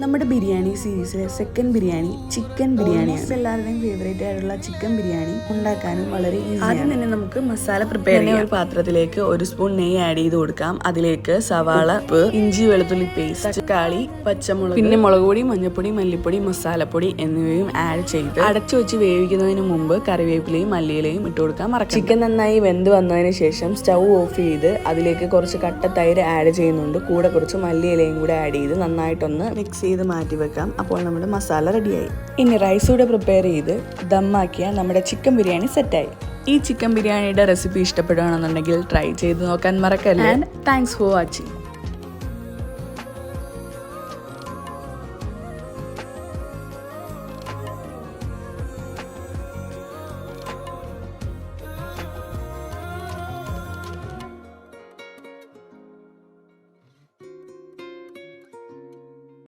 നമ്മുടെ ബിരിയാണി സീരീസിലെ second biryani chicken ബിരിയാണിയാണ്. എല്ലാവരുടെയും ഫേവറേറ്റ് ആയിട്ടുള്ള ചിക്കൻ ബിരിയാണി ഉണ്ടാക്കാനും വളരെ ആദ്യം തന്നെ നമുക്ക് മസാല പ്രിപ്പയർ ചെയ്യാൻ ഒരു പാത്രത്തിലേക്ക് ഒരു സ്പൂൺ നെയ്യ് ആഡ് ചെയ്ത് കൊടുക്കാം. അതിലേക്ക് സവാള ഉപ്പ് ഇഞ്ചി വെളുത്തുള്ളി പേസ്റ്റ് തക്കാളി പച്ചമുളക് പിന്നെ മുളക് പൊടി മഞ്ഞൾപ്പൊടി മല്ലിപ്പൊടി മസാലപ്പൊടി എന്നിവയും ആഡ് ചെയ്ത് അടച്ചു വെച്ച് വേവിക്കുന്നതിന് മുമ്പ് കറിവേപ്പിലയും മല്ലിയിലയും ഇട്ട് കൊടുക്കാം മറക്കാം ചിക്കൻ നന്നായി വെന്ത് വന്നതിന് ശേഷം സ്റ്റൗ ഓഫ് ചെയ്ത് അതിലേക്ക് കുറച്ച് കട്ട തൈര് ആഡ് ചെയ്യുന്നുണ്ട്. കൂടെ കുറച്ച് മല്ലിയിലയും കൂടെ ആഡ് ചെയ്ത് നന്നായിട്ടൊന്ന് മിക്സ് ചെയ്ത് മാറ്റി വെക്കാം. അപ്പോൾ നമ്മുടെ മസാല റെഡിയായി. ഇനി റൈസ് കൂടെ പ്രിപ്പയർ ചെയ്ത് ദമ്മാക്കിയ നമ്മുടെ ചിക്കൻ ബിരിയാണി സെറ്റായി ഈ ചിക്കൻ ബിരിയാണിയുടെ റെസിപ്പി ഇഷ്ടപ്പെടുകയാണെന്നുണ്ടെങ്കിൽ ട്രൈ ചെയ്ത് നോക്കാൻ മറക്കല്ലേ? And thanks for watching